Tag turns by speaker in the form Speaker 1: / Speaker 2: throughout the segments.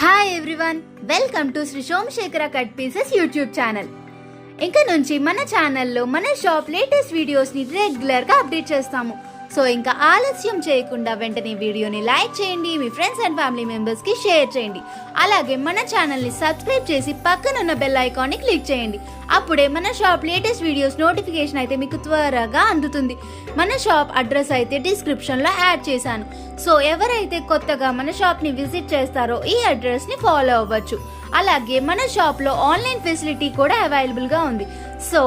Speaker 1: Hi everyone welcome to Shri Somasekhara cut pieces YouTube channel ఇంకా నుంచి మన ఛానల్లో మన షాప్ లేటెస్ట్ వీడియోస్ని రెగ్యులర్గా అప్డేట్ చేస్తాము. సో ఇంకా ఆలస్యం చేయకుండా వెంటనే వీడియోని లైక్ చేయండి మీ ఫ్రెండ్స్ అండ్ ఫ్యామిలీ మెంబర్స్కి షేర్ చేయండి. అలాగే మన ఛానల్ని సబ్స్క్రైబ్ చేసి పక్కనున్న బెల్ ఐకాన్ని క్లిక్ చేయండి. అప్పుడే మన షాప్ లేటెస్ట్ వీడియోస్ నోటిఫికేషన్ అయితే మీకు త్వరగా అందుతుంది. మన షాప్ అడ్రస్ అయితే డిస్క్రిప్షన్లో యాడ్ చేశాను. సో ఎవరైతే కొత్తగా మన షాప్ని విజిట్ చేస్తారో ఈ అడ్రస్ని ఫాలో అవ్వచ్చు. అలాగే మన షాప్లో ఆన్లైన్ ఫెసిలిటీ కూడా అవైలబుల్గా ఉంది. సో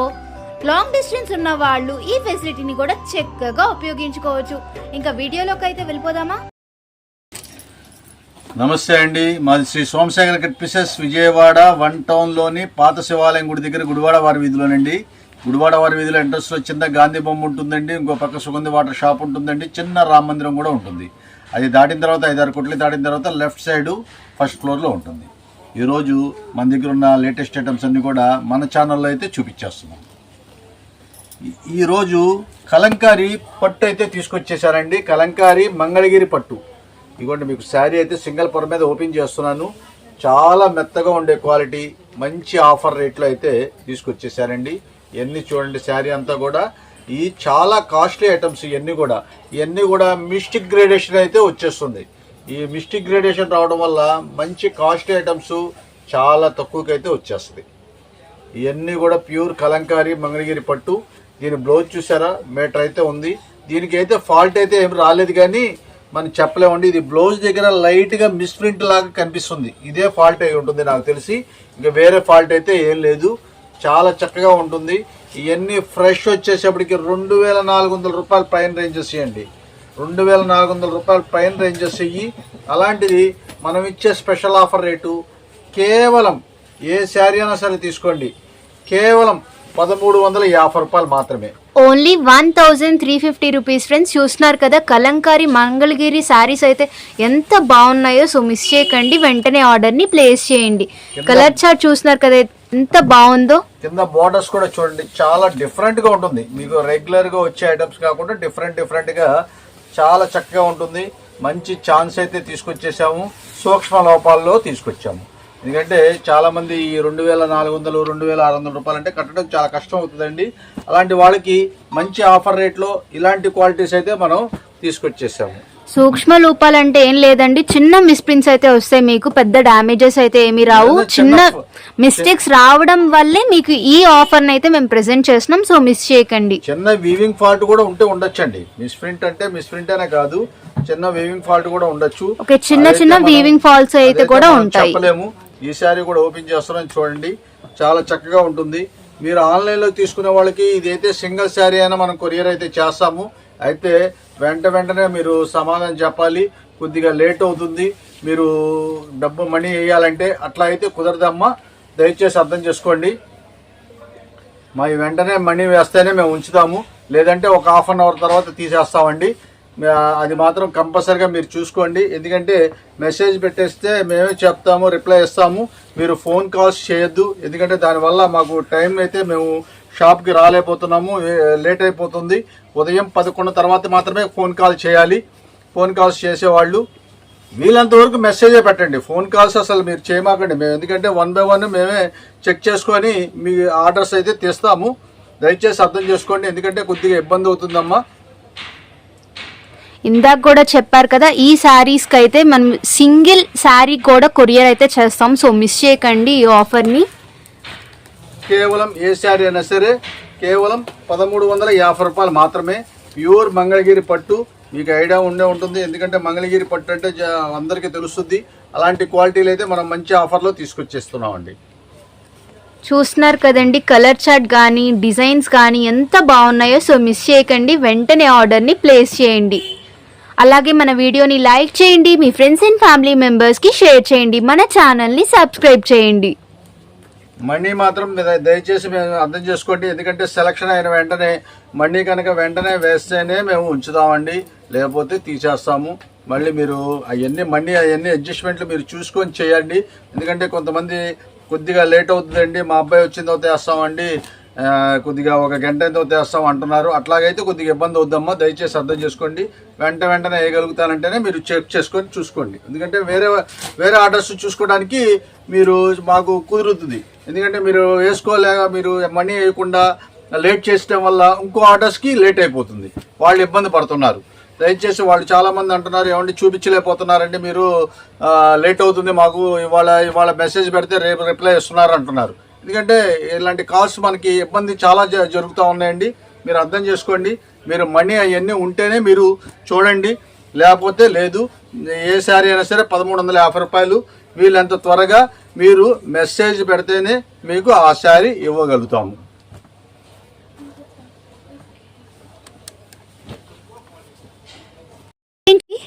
Speaker 1: లాంగ్ డిస్టెన్స్ ఉన్న వాళ్ళు ఈ ఫెసిలిటీని కూడా చక్కగా ఉపయోగించుకోవచ్చు. ఇంకా వీడియోలోకి అయితే వెళ్ళిపోదామా?
Speaker 2: నమస్తే అండి. మాది Shri Somasekhara cut pieces Vijayawada one టౌన్లోని పాత శివాలయం గుడి దగ్గర గుడివాడ వారి వీధిలోనండి. గుడివాడ వారి వీధిలో ఎంట్రన్స్లో చిన్న గాంధీ బొమ్మ ఉంటుందండి. ఇంకో పక్క సుగంధి వాటర్ షాప్ ఉంటుందండి. చిన్న రామ మందిరం కూడా ఉంటుంది. అది దాటిన తర్వాత ఐదారు కొట్లు దాటిన తర్వాత లెఫ్ట్ సైడ్ ఫస్ట్ ఫ్లోర్లో ఉంటుంది. ఈరోజు మన దగ్గర ఉన్న లేటెస్ట్ ఐటమ్స్ అన్నీ కూడా మన ఛానల్లో అయితే చూపించేస్తున్నాం. ఈరోజు కలంకారీ పట్టు అయితే తీసుకొచ్చేసారండి కలంకారీ మంగళగిరి పట్టు. ఇదిగోండి మీకు శారీ అయితే సింగిల్ పొర మీద ఓపెన్ చేస్తున్నాను. చాలా మెత్తగా ఉండే క్వాలిటీ మంచి ఆఫర్ రేట్లో అయితే తీసుకొచ్చేసారండి ఇవన్నీ చూడండి శారీ అంతా కూడా. ఈ చాలా కాస్ట్లీ ఐటమ్స్ ఇవన్నీ కూడా. ఇవన్నీ కూడా మిస్టిక్ గ్రేడేషన్ అయితే వచ్చేస్తుంది. ఈ మిస్టిక్ గ్రేడేషన్ రావడం వల్ల మంచి కాస్ట్లీ ఐటమ్స్ చాలా తక్కువకైతే వచ్చేస్తుంది. ఇవన్నీ కూడా ప్యూర్ కలంకారీ మంగళగిరి పట్టు. దీని బ్లౌజ్ చూసారా? మీటర్ అయితే ఉంది. దీనికి అయితే ఫాల్ట్ అయితే ఏం రాలేదు కానీ మనం చెప్పలేమండి. ఇది బ్లౌజ్ దగ్గర లైట్గా మిస్ప్రింట్ లాగా కనిపిస్తుంది. ఇదే ఫాల్ట్ అయి ఉంటుంది నాకు తెలిసి. ఇంకా వేరే ఫాల్ట్ అయితే ఏం లేదు. చాలా చక్కగా ఉంటుంది. ఇవన్నీ ఫ్రెష్ వచ్చేసేపటికి రెండు వేల నాలుగు వందల రూపాయలు పైన రేంజెస్ ఇవ్వండి రెండు వేల నాలుగు వందల రూపాయల పైన రేంజెస్ ఇయ్యి అలాంటిది మనం ఇచ్చే స్పెషల్ ఆఫర్ రేటు కేవలం ఏ శారీ అయినా సరే తీసుకోండి. కేవలం పదమూడు వందల యాభై రూపాయలు మాత్రమే.
Speaker 1: Only one thousand three fifty rupees friends చూస్తున్నారు కదా కలంకారీ మంగళగిరి శారీస్ అయితే ఎంత బాగున్నాయో సో మిస్ చేయకండి వెంటనే ఆర్డర్ని ప్లేస్ చేయండి. కలర్ చార్ట్ చూస్తున్నారు కదా ఎంత బాగుందో.
Speaker 2: కింద బోర్డర్స్ కూడా చూడండి చాలా డిఫరెంట్గా ఉంటుంది. మీకు రెగ్యులర్గా వచ్చే ఐటమ్స్ కాకుండా డిఫరెంట్ డిఫరెంట్గా చాలా చక్కగా ఉంటుంది. మంచి ఛాన్స్ అయితే తీసుకొచ్చేసాము. సూక్ష్మ లోపాల్లో తీసుకొచ్చాము. ఎందుకంటే చాలా మంది ఈ రెండు వేల నాలుగు వందలు రెండు వేల ఆరు వందల రూపాయలు అంటే కట్టడం చాలా కష్టం అవుతుందండి. అలాంటి వాళ్ళకి మంచి ఆఫర్ రేట్లో ఇలాంటి క్వాలిటీస్ అయితే మనం తీసుకొచ్చేసాము.
Speaker 1: సూక్ష్మ లోపాలు అంటే ఏం లేదండి. చిన్న మిస్ప్రింట్స్ అయితే వస్తాయి మీకు పెద్ద డ్యామేజెస్ అయితే ఏమి రావు. చిన్న మిస్టేక్స్ రావడం వల్లే మీకు ఈ ఆఫర్ అయితే మేము ప్రెజెంట్ చేస్తున్నాం. సో మిస్ చేయకండి.
Speaker 2: చిన్న వీవింగ్ ఫాల్ట్ కూడా ఉంటే ఉండొచ్చండి. మిస్ప్రింట్ అంటే మిస్ప్రింట్ అనే కాదు చిన్న వీవింగ్ ఫాల్ట్ కూడా ఉండొచ్చు.
Speaker 1: ఓకే చిన్న చిన్న వీవింగ్ ఫాల్స్ అయితే కూడా ఉంటాయి.
Speaker 2: చెప్పలేము. ఈ శారీ కూడా ఓపెన్ చేస్తున్నాను చూడండి. చాలా చక్కగా ఉంటుంది. మీరు ఆన్లైన్లో తీసుకునే వాళ్ళకి ఇదైతే సింగిల్ శారీ అయినా మనం కొరియర్ అయితే చేస్తాము. అయితే వెంట వెంటనే మీరు సమాధానం చెప్పాలి. కొద్దిగా లేట్ అవుతుంది. మీరు డబ్బు మనీ వేయాలంటే అట్లా అయితే కుదరదమ్మా. దయచేసి అర్థం చేసుకోండి. మా వెంటనే మనీ వేస్తేనే మేము ఉంచుతాము. లేదంటే ఒక హాఫ్ అన్ అవర్ తర్వాత తీసేస్తామండి. అది మాత్రం కంపల్సరిగా మీరు చూసుకోండి. ఎందుకంటే మెసేజ్ పెట్టేస్తే మేమే చెప్తాము రిప్లై ఇస్తాము. మీరు ఫోన్ కాల్స్ చేయొద్దు. ఎందుకంటే దానివల్ల మాకు టైం అయితే మేము షాప్కి రాలేకపోతున్నాము లేట్ అయిపోతుంది. ఉదయం పదకొండు తర్వాత మాత్రమే ఫోన్ కాల్ చేయాలి. ఫోన్ కాల్స్ చేసేవాళ్ళు. వీలంత మెసేజే పెట్టండి. ఫోన్ కాల్స్ అసలు మీరు చేయమాకండి. మేము ఎందుకంటే వన్ బై వన్ మేమే చెక్ చేసుకొని మీ ఆర్డర్స్ అయితే తీస్తాము. దయచేసి అర్థం చేసుకోండి. ఎందుకంటే కొద్దిగా ఇబ్బంది అవుతుందమ్మా.
Speaker 1: ఇందాక కూడా చెప్పారు కదా ఈ శారీస్కి అయితే మనం సింగిల్ శారీ కూడా కొరియర్ అయితే చేస్తాం. సో మిస్ చేయకండి ఈ ఆఫర్ని.
Speaker 2: కేవలం ఏ శారీ అయినా సరే కేవలం పదమూడు వందల యాభై రూపాయలు మాత్రమే ప్యూర్ మంగళగిరి పట్టు మీకు ఐడియా ఉండే ఉంటుంది. ఎందుకంటే మంగళగిరి పట్టు అంటే అందరికీ తెలుస్తుంది. అలాంటి క్వాలిటీలు అయితే మనం మంచి ఆఫర్లో తీసుకొచ్చేస్తున్నామండి.
Speaker 1: చూస్తున్నారు కదండి కలర్ చార్ట్ కానీ డిజైన్స్ కానీ ఎంత బాగున్నాయో. సో మిస్ చేయకండి. వెంటనే ఆర్డర్ని ప్లేస్ చేయండి. అలాగే మన వీడియోని లైక్ చేయండి మీ ఫ్రెండ్స్ అండ్ ఫ్యామిలీ మెంబర్స్కి షేర్ చేయండి మన ఛానల్ని సబ్స్క్రైబ్ చేయండి.
Speaker 2: మనీ మాత్రం దయచేసి మేము అర్థం చేసుకోండి ఎందుకంటే సెలక్షన్ అయిన వెంటనే మనీ కనుక వెంటనే వేస్తేనే మేము ఉంచుతామండి లేకపోతే తీసేస్తాము. మళ్ళీ మీరు అవన్నీ మనీ అవన్నీ అడ్జస్ట్మెంట్లు మీరు చూసుకొని చేయండి ఎందుకంటే కొంతమంది కొద్దిగా లేట్ అవుతుందండి మా అబ్బాయి వచ్చిన తర్వాత వేస్తామండి కొద్దిగా ఒక గంట ఎంతో తెస్తాం అంటున్నారు. అట్లాగైతే కొద్దిగా ఇబ్బంది అవుద్దమ్మా. దయచేసి అర్థం చేసుకోండి. వెంట వెంటనే వేయగలుగుతానంటేనే మీరు చెక్ చేసుకొని చూసుకోండి. ఎందుకంటే వేరే వేరే ఆర్డర్స్ చూసుకోవడానికి మీరు మాకు కుదురుతుంది. ఎందుకంటే మీరు వేసుకోలేక మీరు మనీ వేయకుండా లేట్ చేసడం వల్ల ఇంకో ఆర్డర్స్కి లేట్ అయిపోతుంది. వాళ్ళు ఇబ్బంది పడుతున్నారు. దయచేసి వాళ్ళు చాలామంది అంటున్నారు ఏమంటే చూపించలేకపోతున్నారండి మీరు. లేట్ అవుతుంది మాకు. ఇవాళ ఇవాళ మెసేజ్ పెడితే రేపు రిప్లై ఇస్తున్నారు అంటున్నారు. ఎందుకంటే ఇలాంటి కాల్స్ మనకి ఇబ్బంది చాలా జ- జరుగుతూ ఉన్నాయండి. మీరు అర్థం చేసుకోండి. మీరు మనీ అవన్నీ ఉంటేనే మీరు చూడండి. లేకపోతే లేదు. ఏ శారీ అయినా సరే పదమూడు వందల యాభై రూపాయలు. వీళ్ళంత త్వరగా మీరు మెసేజ్ పెడితేనే మీకు ఆ శారీ ఇవ్వగలుగుతాము.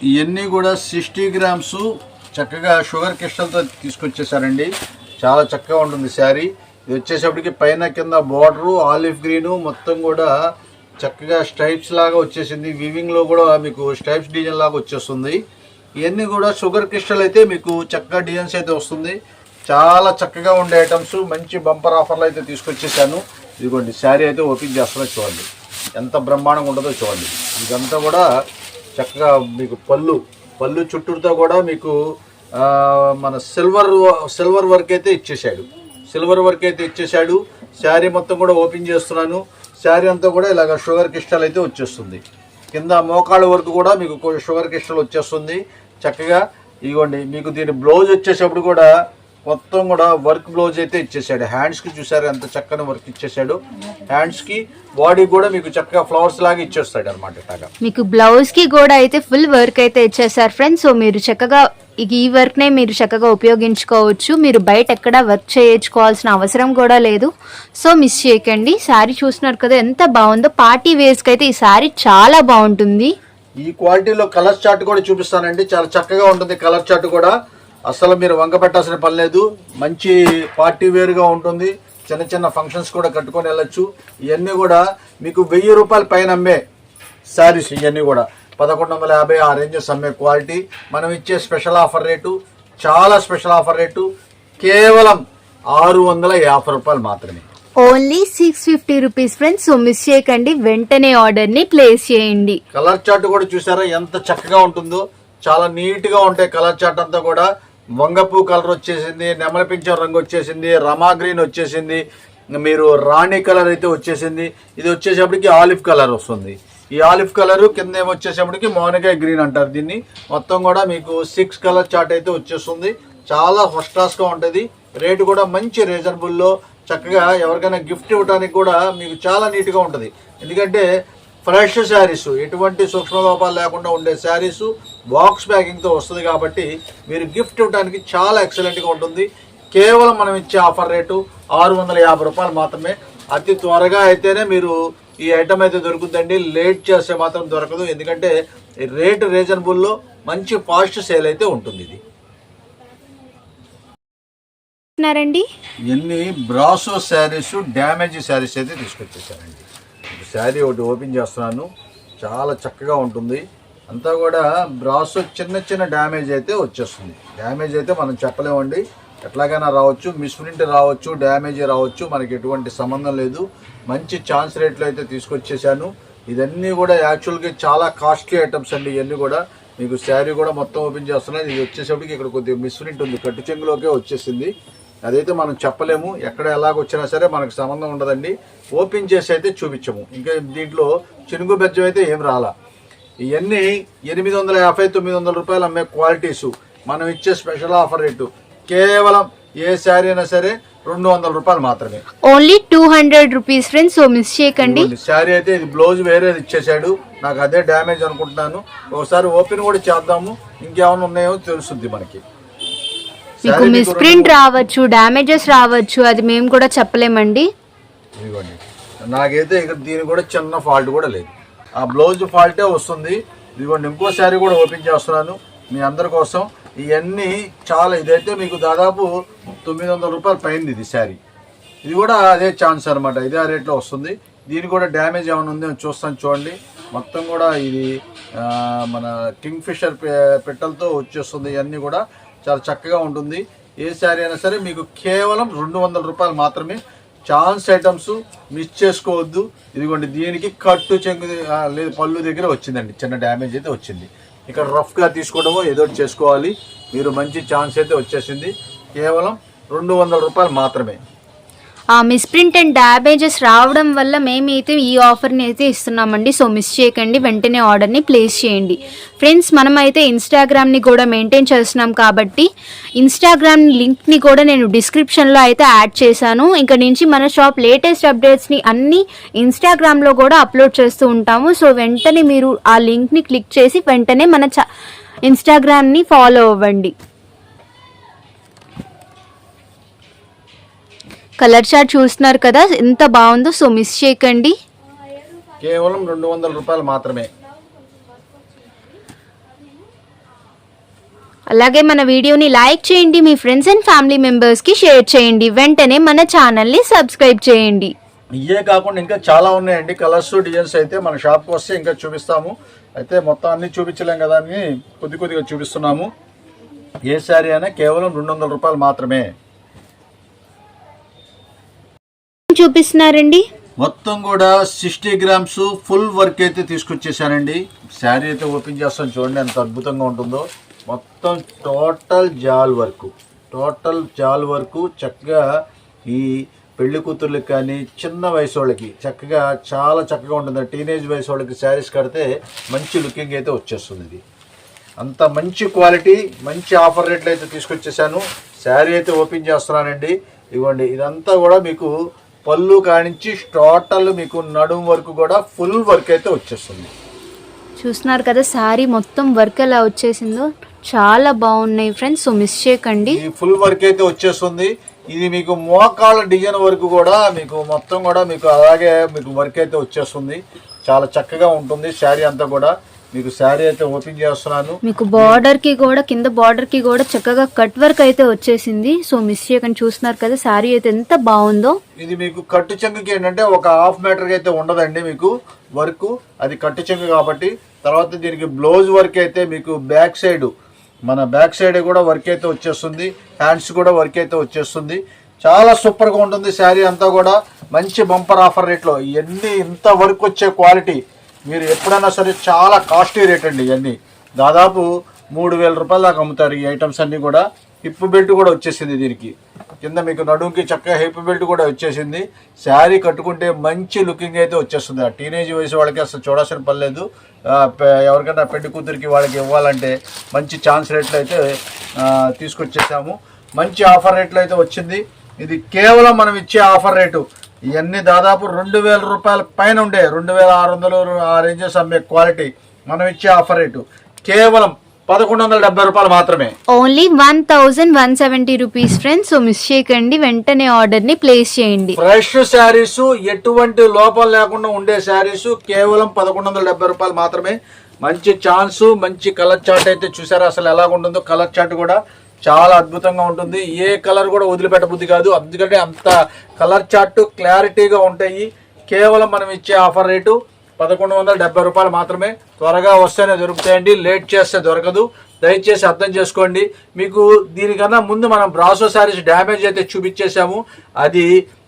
Speaker 2: ఇవన్నీ కూడా సిక్స్టీ గ్రామ్స్ చక్కగా షుగర్ క్రిస్టల్తో తీసుకొచ్చేసారండి. చాలా చక్కగా ఉంటుంది శారీ. ఇది వచ్చేసప్పటికి పైన కింద బార్డరు ఆలివ్ గ్రీను మొత్తం కూడా చక్కగా స్ట్రైప్స్ లాగా వచ్చేసింది. వీవింగ్లో కూడా మీకు స్ట్రైప్స్ డిజైన్ లాగా వచ్చేస్తుంది. ఇవన్నీ కూడా షుగర్ క్రిస్టల్ అయితే మీకు చక్కగా డిజైన్స్ అయితే వస్తుంది. చాలా చక్కగా ఉండే ఐటమ్స్ మంచి బంపర్ ఆఫర్లు అయితే తీసుకొచ్చేసాను. ఇదిగోండి శారీ అయితే ఓపెన్ చేస్తున్నా చూడండి. ఎంత బ్రహ్మాండంగా ఉంటుందో చూడండి. ఇదంతా కూడా చక్కగా మీకు పళ్ళు పళ్ళు చుట్టూతో కూడా మీకు మన సిల్వర్ సిల్వర్ వర్క్ అయితే ఇచ్చేసాడు సిల్వర్ వర్క్ అయితే ఇచ్చేసాడు శారీ మొత్తం కూడా ఓపెన్ చేస్తున్నాను. శారీ అంతా కూడా ఇలాగ షుగర్ క్రిస్టల్ అయితే వచ్చేస్తుంది. కింద మోకాళ్ళ వరకు కూడా మీకు షుగర్ క్రిస్టల్ వచ్చేస్తుంది. చక్కగా ఇదిగోండి మీకు దీని బ్లౌజ్ వచ్చేటప్పుడు కూడా మొత్తం కూడా వర్క్ బ్లౌజ్ అయితే ఇచ్చేసాడు. హ్యాండ్స్కి చూసారు ఎంత చక్కని వర్క్ ఇచ్చేసాడు. హ్యాండ్స్కి బాడీ కూడా మీకు చక్కగా ఫ్లవర్స్ లాగా ఇచ్చేస్తాడు అనమాట
Speaker 1: మీకు బ్లౌజ్కి కూడా అయితే ఫుల్ వర్క్ అయితే ఇచ్చేసారు ఫ్రెండ్స్. సో మీరు చక్కగా ఈ వర్క్నే మీరు చక్కగా ఉపయోగించుకోవచ్చు. మీరు బయట ఎక్కడ వర్క్ చేయించుకోవాల్సిన అవసరం కూడా లేదు. సో మిస్ చేయకండి. శారీ చూస్తున్నారు కదా ఎంత బాగుందో. పార్టీ వేస్కి అయితే ఈ శారీ చాలా బాగుంటుంది.
Speaker 2: ఈ క్వాలిటీలో కలర్ చార్ట్ కూడా చూపిస్తానండి. చాలా చక్కగా ఉంటుంది కలర్ చార్ట్ కూడా. అసలు మీరు వంక పెట్టాల్సిన పని లేదు. మంచి పార్టీ వేరుగా ఉంటుంది. చిన్న చిన్న ఫంక్షన్స్ కూడా కట్టుకొని వెళ్ళొచ్చు. ఇవన్నీ కూడా మీకు వెయ్యి రూపాయల పైన అమ్మే శారీస్ ఇవన్నీ కూడా. పదకొండు వందల యాభై ఆ రేంజెస్ అమ్మే క్వాలిటీ? మనం ఇచ్చే స్పెషల్ ఆఫర్ రేటు చాలా స్పెషల్ ఆఫర్ రేటు కేవలం ఆరు వందల యాభై రూపాయలు మాత్రమే.
Speaker 1: Only six fifty rupees friends so miss చేయకండి వెంటనే ఆర్డర్ని ప్లేస్ చేయండి.
Speaker 2: కలర్ చార్ట్ కూడా చూసారా ఎంత చక్కగా ఉంటుందో? చాలా నీట్గా ఉంటాయి కలర్ చార్ట్ అంతా కూడా. వంగపూ కలర్ వచ్చేసింది నెమల పింఛం రంగు వచ్చేసింది రమా గ్రీన్ వచ్చేసింది మీరు రాణి కలర్ అయితే వచ్చేసింది. ఇది వచ్చేసప్పటికి ఆలివ్ కలర్ వస్తుంది. ఈ ఆలివ్ కలర్ కింద ఏమో వచ్చేసప్పటికి మోనకాయ గ్రీన్ అంటారు దీన్ని. మొత్తం కూడా మీకు సిక్స్ కలర్ చార్ట్ అయితే వచ్చేస్తుంది. చాలా ఫస్ట్ క్లాస్గా ఉంటుంది. రేటు కూడా మంచి రీజనబుల్లో చక్కగా ఎవరికైనా గిఫ్ట్ ఇవ్వడానికి కూడా మీకు చాలా నీట్గా ఉంటుంది. ఎందుకంటే ఫ్రెష్ శారీస్ ఎటువంటి సూక్ష్మ లోపాలు లేకుండా ఉండే శారీస్ బాక్స్ ప్యాకింగ్తో వస్తుంది కాబట్టి మీరు గిఫ్ట్ ఇవ్వడానికి చాలా ఎక్సలెంట్గా ఉంటుంది. కేవలం మనం ఇచ్చే ఆఫర్ రేటు ఆరు వందల యాభై రూపాయలు మాత్రమే. అతి త్వరగా అయితేనే మీరు ఈ ఐటమ్ అయితే దొరుకుతుందండి. లేట్ చేస్తే మాత్రం దొరకదు. ఎందుకంటే రేటు రీజనబుల్లో మంచి ఫాస్ట్ సేల్ అయితే ఉంటుంది ఇది. ఎన్ని బ్రాసో శారీస్ డ్యామేజ్ శారీస్ అయితే తీసుకొచ్చేసారండి. శారీ ఒకటి ఓపెన్ చేస్తున్నాను. చాలా చక్కగా ఉంటుంది. అంతా కూడా బ్రాసో చిన్న చిన్న డ్యామేజ్ అయితే వచ్చేస్తుంది. డ్యామేజ్ అయితే మనం చెప్పలేమండి. ఎట్లాగైనా రావచ్చు మిస్ప్రింట్ రావచ్చు డ్యామేజ్ రావచ్చు మనకి ఎటువంటి సంబంధం లేదు. మంచి ఛాన్స్ రేట్లో అయితే తీసుకొచ్చేసాను ఇదన్నీ కూడా యాక్చువల్గా చాలా కాస్ట్లీ ఐటమ్స్ అండి ఇవన్నీ కూడా. మీకు శారీ కూడా మొత్తం ఓపెన్ చేస్తున్నాను. ఇది వచ్చేసప్పటికి ఇక్కడ కొద్దిగా మిస్ప్రింట్ ఉంది. కట్టు చెంగులోకే వచ్చేసింది. అదైతే మనం చెప్పలేము. ఎక్కడ ఎలాగొచ్చినా సరే మనకు సంబంధం ఉండదండి. ఓపెన్ చేసి అయితే చూపించము. ఇంకా దీంట్లో చినుగు బెజ్జం అయితే ఏం రాలా. ఇవన్నీ ఎనిమిది వందల యాభై తొమ్మిది వందల రూపాయలు అమ్మే క్వాలిటీసు. మనం ఇచ్చే స్పెషల్ ఆఫర్ రేటు కేవలం ఏ శారీ అయినా సరే రెండు వందల రూపాయలు మాత్రమే.
Speaker 1: Only two hundred rupees friends so miss చేయకండి.
Speaker 2: శారీ అయితే ఇది బ్లౌజ్ వేరేది ఇచ్చేసాడు నాకు అదే డ్యామేజ్ అనుకుంటున్నాను. ఒకసారి ఓపెన్ కూడా చేద్దాము. ఇంకేమైనా ఉన్నాయో తెలుస్తుంది మనకి.
Speaker 1: మీకు మిస్ప్రింట్ రావచ్చు డ్యామేజెస్ రావచ్చు అది మేము కూడా చెప్పలేమండి.
Speaker 2: ఇదిగోండి నాకైతే ఇక్కడ దీని కూడా చిన్న ఫాల్ట్ కూడా లేదు. ఆ బ్లౌజ్ ఫాల్టే వస్తుంది. ఇదిగోండి ఇంకో శారీ కూడా ఓపెన్ చేస్తున్నాను. మీ అందరి కోసం ఇవన్నీ చాలా ఇదైతే మీకు దాదాపు తొమ్మిది వందల రూపాయలు పైంది ఇది శారీ. ఇది కూడా అదే ఛాన్స్ అనమాట ఇదే రేట్లో వస్తుంది. దీని కూడా డ్యామేజ్ ఏమైనా ఉంది అని చూస్తాను చూడండి. మొత్తం కూడా ఇది మన కింగ్ ఫిషర్ పెట్టలతో వచ్చేస్తుంది ఇవన్నీ కూడా. చాలా చక్కగా ఉంటుంది. ఏ శారీ అయినా సరే మీకు కేవలం రెండు వందల రూపాయలు మాత్రమే. ఛాన్స్ ఐటమ్స్ మిస్ చేసుకోవద్దు. ఇదిగోండి దీనికి కట్టు చెంగు లేదు పళ్ళు దగ్గర వచ్చిందండి చిన్న డ్యామేజ్ అయితే వచ్చింది. ఇక్కడ రఫ్గా తీసుకోవడమో ఏదో చేసుకోవాలి. మీరు మంచి ఛాన్స్ అయితే వచ్చేసింది. కేవలం రెండు వందల రూపాయలు మాత్రమే.
Speaker 1: మిస్ప్రింట్ అండ్ డ్యామేజెస్ రావడం వల్ల మేమైతే ఈ ఆఫర్ని అయితే ఇస్తున్నామండి. సో మిస్ చేయకండి వెంటనే ఆర్డర్ని ప్లేస్ చేయండి. ఫ్రెండ్స్ మనమైతే ఇన్స్టాగ్రామ్ని కూడా మెయింటైన్ చేస్తున్నాం కాబట్టి ఇన్స్టాగ్రామ్ లింక్ని కూడా నేను డిస్క్రిప్షన్లో అయితే యాడ్ చేశాను. ఇంకా నుంచి మన షాప్ లేటెస్ట్ అప్డేట్స్ని అన్ని ఇన్స్టాగ్రామ్లో కూడా అప్లోడ్ చేస్తూ ఉంటాము. సో వెంటనే మీరు ఆ లింక్ని క్లిక్ చేసి వెంటనే మన చ ఇన్స్టాగ్రామ్ని ఫాలో అవ్వండి. కలర్ చార్ట్ చూస్తున్నారు కదా ఎంత బాగుందో. సో మిస్ చేయకండి.
Speaker 2: కేవలం రెండు వందల రూపాయలు మాత్రమే.
Speaker 1: అలాగే మన వీడియోని లైక్ చేయండి మీ ఫ్రెండ్స్ అండ్ ఫ్యామిలీ మెంబర్స్కి షేర్ చేయండి వెంటనే మన ఛానల్ని సబ్స్క్రైబ్ చేయండి.
Speaker 2: ఇవే కాకుండా ఇంకా చాలా ఉన్నాయండి. కలర్స్ డిజైన్స్ అయితే మన షాప్కి వస్తే ఇంకా చూపిస్తాము. అయితే మొత్తం అన్ని చూపించలేం కదా అని కొద్ది కొద్దిగా చూపిస్తున్నాము. ఏ శారీ అయినా కేవలం రెండు వందల రూపాయలు మాత్రమే.
Speaker 1: చూపిస్తున్నారండి?
Speaker 2: మొత్తం కూడా సిక్స్టీ గ్రామ్స్ ఫుల్ వర్క్ అయితే తీసుకొచ్చేసానండి శారీ అయితే ఓపెన్ చేస్తాను చూడండి ఎంత అద్భుతంగా ఉంటుందో. మొత్తం టోటల్ జాల్ వర్క్. టోటల్ జాల్ వర్క్ చక్కగా ఈ పెళ్ళి కూతుర్లకు కానీ చిన్న వయసు వాళ్ళకి చక్కగా చాలా చక్కగా ఉంటుంది టీనేజ్ వయసు వాళ్ళకి శారీస్ కడితే మంచి లుకింగ్ అయితే వచ్చేస్తుంది ఇది. అంత మంచి క్వాలిటీ మంచి ఆఫర్ రేట్లు అయితే తీసుకొచ్చేసాను. శారీ అయితే ఓపెన్ చేస్తున్నానండి. ఇవ్వండి. ఇదంతా కూడా మీకు పళ్ళు కానించి టోటల్ మీకు నడుము వరకు కూడా ఫుల్ వర్క్ అయితే వచ్చేస్తుంది.
Speaker 1: చూస్తున్నారు కదా శారీ మొత్తం వర్క్ ఎలా వచ్చేసిందో? చాలా బాగున్నాయి ఫ్రెండ్స్ సో మిస్ చేయకండి.
Speaker 2: ఫుల్ వర్క్ అయితే వచ్చేస్తుంది. ఇది మీకు మోకాళ్ళ డిజైన్ వరకు కూడా మీకు మొత్తం కూడా మీకు అలాగే మీకు వర్క్ అయితే వచ్చేస్తుంది. చాలా చక్కగా ఉంటుంది శారీ అంతా కూడా. మీకు శారీ అయితే ఓపెన్ చేస్తున్నాను.
Speaker 1: మీకు బార్డర్కి కూడా కింద బార్డర్కి కూడా చక్కగా కట్ వర్క్ అయితే వచ్చేసింది. సో మిస్ చేయకండి చూస్తున్నారు కదా శారీ అయితే ఎంత బాగుందో.
Speaker 2: ఇది మీకు కట్టు చెంగుకి ఏంటంటే ఒక హాఫ్ మీటర్ అయితే ఉండదండి మీకు వర్క్. అది కట్టు చెంగు కాబట్టి తర్వాత దీనికి బ్లౌజ్ వర్క్ అయితే మీకు బ్యాక్ సైడ్ మన బ్యాక్ సైడ్ కూడా వర్క్ అయితే వచ్చేస్తుంది. హ్యాండ్స్ కూడా వర్క్ అయితే వచ్చేస్తుంది. చాలా సూపర్గా ఉంటుంది శారీ అంతా కూడా. మంచి బంపర్ ఆఫర్ రేట్లో. ఇవన్నీ ఇంత వర్క్ వచ్చే క్వాలిటీ. మీరు ఎప్పుడైనా సరే చాలా కాస్ట్లీ రేట్ అండి ఇవన్నీ. దాదాపు మూడు వేల రూపాయల దాకా అమ్ముతారు ఈ ఐటమ్స్ అన్నీ కూడా. హిప్ బెల్ట్ కూడా వచ్చేసింది దీనికి. కింద మీకు నడుముకి చక్కగా హిప్ బెల్ట్ కూడా వచ్చేసింది. శారీ కట్టుకుంటే మంచి లుకింగ్ అయితే వచ్చేస్తుంది. ఆ టీనేజ్ వయసు వాళ్ళకి అసలు చూడాల్సిన పని లేదు. ఎవరికైనా పెళ్ళి కూతురికి వాళ్ళకి ఇవ్వాలంటే మంచి ఛాన్స్ రేట్లు అయితే తీసుకొచ్చేసాము. మంచి ఆఫర్ రేట్లు అయితే వచ్చింది. ఇది కేవలం మనం ఇచ్చే ఆఫర్ రేటు. ఇవన్నీ దాదాపు రెండు వేల రూపాయల పైన ఉండే. రెండు వేల ఆరు వందలు ఆ రేంజెస్ అమ్మే క్వాలిటీ. మనం ఇచ్చే ఆఫర్ రేటు కేవలం పదకొండు వందల డెబ్బై రూపాయలు మాత్రమే.
Speaker 1: Only one thousand one seventy rupees friends so miss చేయకండి వెంటనే ఆర్డర్ని ప్లేస్ చేయండి.
Speaker 2: ఫ్రెష్ శారీస్ ఎటువంటి లోపం లేకుండా ఉండే శారీస్ కేవలం పదకొండు వందల డెబ్బై రూపాయలు మాత్రమే. మంచి ఛాన్స్ మంచి కలర్ చార్ట్ అయితే చూసారా? అసలు ఎలా ఉంటుందో కలర్ చార్ట్ కూడా చాలా అద్భుతంగా ఉంటుంది. ఏ కలర్ కూడా వదిలిపెట్టబుద్ధి కాదు. అందుకంటే అంత కలర్ చార్ట్ క్లారిటీగా ఉంటాయి. కేవలం మనం ఇచ్చే ఆఫర్ రేటు పదకొండు వందల డెబ్బై రూపాయలు మాత్రమే. త్వరగా వస్తేనే దొరుకుతాయండి. లేట్ చేస్తే దొరకదు. దయచేసి అర్థం చేసుకోండి. మీకు దీనికన్నా ముందు మనం బ్రాసో శారీస్ డ్యామేజ్ అయితే చూపించేశాము. అది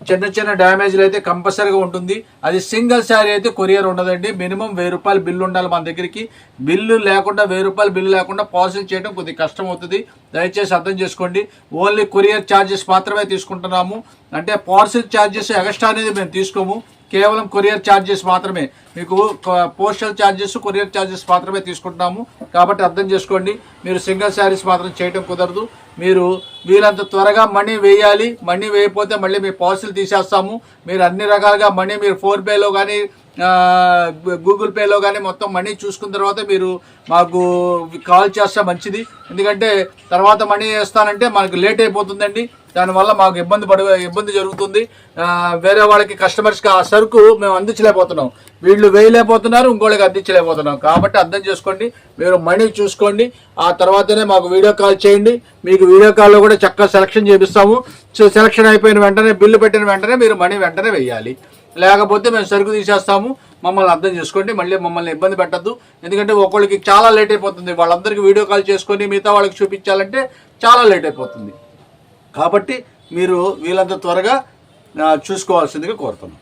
Speaker 2: చిన్న చిన్న డ్యామేజ్లు అయితే కంపల్సరీగా ఉంటుంది. అది సింగిల్ శారీ అయితే కొరియర్ ఉండదండి. మినిమం వెయ్యి రూపాయలు బిల్లు ఉండాలి మన దగ్గరికి. బిల్లు లేకుండా వెయ్యి రూపాయలు బిల్లు లేకుండా పార్సల్ చేయడం కొద్దిగా కష్టం అవుతుంది దయచేసి అర్థం చేసుకోండి. ఓన్లీ కొరియర్ ఛార్జెస్ మాత్రమే తీసుకుంటున్నాము. అంటే పార్సల్ ఛార్జెస్ ఎక్స్ట్రా అనేది మేము తీసుకోము. కేవలం కొరియర్ ఛార్జెస్ మాత్రమే. మీకు పోస్టల్ ఛార్జెస్ కొరియర్ ఛార్జెస్ మాత్రమే తీసుకుంటున్నాము. కాబట్టి అర్థం చేసుకోండి. మీరు సింగిల్ శారీస్ మాత్రం చేయటం కుదరదు. మీరు వీలంత త్వరగా మనీ వేయాలి. మనీ వేయకపోతే మళ్ళీ మీ పాలసీలు తీసేస్తాము. మీరు అన్ని రకాలుగా మనీ మీరు ఫోన్పేలో కానీ గూగుల్ పేలో కానీ మొత్తం మనీ చూసుకున్న తర్వాత మీరు మాకు కాల్ చేస్తే మంచిది. ఎందుకంటే తర్వాత మనీ వేస్తానంటే మనకు లేట్ అయిపోతుందండి. దానివల్ల మాకు ఇబ్బంది పడ ఇబ్బంది జరుగుతుంది. వేరే వాళ్ళకి కస్టమర్స్కి ఆ సరుకు మేము అందించలేకపోతున్నాం. వీళ్ళు వేయలేకపోతున్నారు ఇంకోళ్ళకి అందించలేకపోతున్నాం. కాబట్టి అర్థం చేసుకోండి. మీరు మనీ చూసుకోండి. ఆ తర్వాతనే మాకు వీడియో కాల్ చేయండి. మీకు వీడియో కాల్లో కూడా చక్కగా సెలక్షన్ చేపిస్తాము. సో సెలక్షన్ అయిపోయిన వెంటనే బిల్లు పెట్టిన వెంటనే మీరు మనీ వెంటనే వేయాలి. లేకపోతే మేము సరుకు తీసేస్తాము. మమ్మల్ని అర్థం చేసుకోండి. మళ్ళీ మమ్మల్ని ఇబ్బంది పెట్టద్దు. ఎందుకంటే ఒకళ్ళకి చాలా లేట్ అయిపోతుంది. వాళ్ళందరికీ వీడియో కాల్ చేసుకొని మిగతా వాళ్ళకి చూపించాలంటే చాలా లేట్ అయిపోతుంది. కాబట్టి మీరు వీళ్ళంత త్వరగా చూసుకోవాల్సిందిగా కోరుతున్నాం.